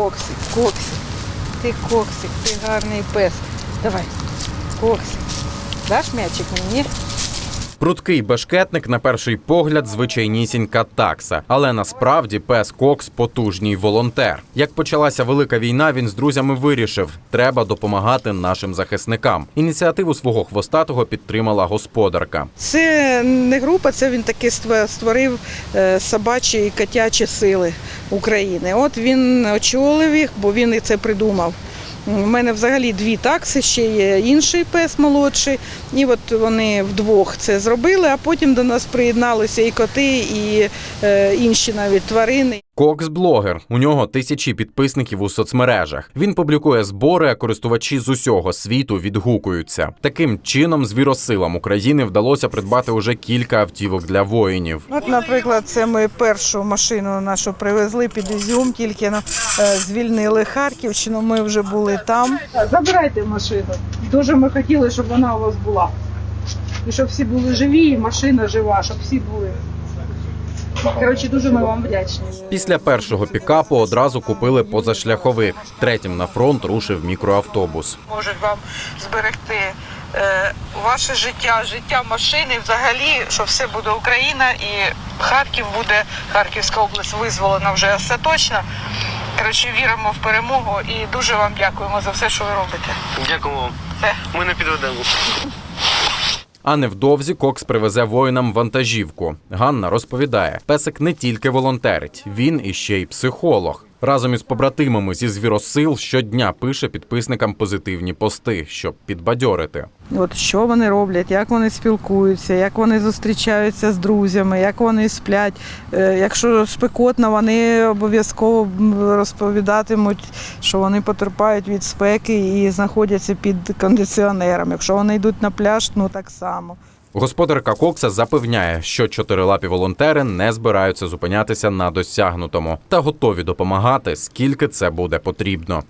Коксик, коксик. Ти коксик, ти гарний пес. Давай, коксик. Даш м'ячик мені? Пруткий бешкетник на перший погляд звичайнісінька такса, але насправді пес Кокс потужній волонтер. Як почалася велика війна, він з друзями вирішив, треба допомагати нашим захисникам. Ініціативу свого хвостатого підтримала господарка. Це не група, це він таки створив е, собачі і котячі сили України. От він очолив їх, бо він і це придумав. У мене взагалі дві такси, ще є інший пес молодший. І от вони вдвох це зробили, а потім до нас приєдналися і коти, і е, інші навіть тварини. Кокс блогер. У нього тисячі підписників у соцмережах. Він публікує збори, а користувачі з усього світу відгукуються. Таким чином, звіросилам України вдалося придбати уже кілька автівок для воїнів. От, наприклад, це ми першу машину нашу привезли під Ізюм, тільки ну, е, звільнили Харківщину. Ми вже були там. Забирайте машину. Дуже ми хотіли, щоб вона у вас була. І щоб всі були живі, і машина жива, щоб всі були. Коротше, дуже ми вам вдячні. Після першого пікапу одразу купили позашляховик. Третім на фронт рушив мікроавтобус. Можуть вам зберегти е, ваше життя, життя машини, взагалі, що все буде Україна і Харків буде, Харківська область визволена вже остаточно. Коротше, віримо в перемогу і дуже вам дякуємо за все, що ви робите. Дякуємо вам. Ми не підведемо. А невдовзі Кокс привезе воїнам вантажівку. Ганна розповідає, песик не тільки волонтерить, він іще й психолог. Разом із побратимами зі звіросил щодня пише підписникам позитивні пости, щоб підбадьорити. От що вони роблять, як вони спілкуються, як вони зустрічаються з друзями, як вони сплять. Е, Якщо спекотно, вони обов'язково розповідатимуть, що вони потерпають від спеки і знаходяться під кондиціонером. Якщо вони йдуть на пляж, ну так само. Господарка Кокса запевняє, що чотирилапі волонтери не збираються зупинятися на досягнутому та готові допомагати, скільки це буде потрібно.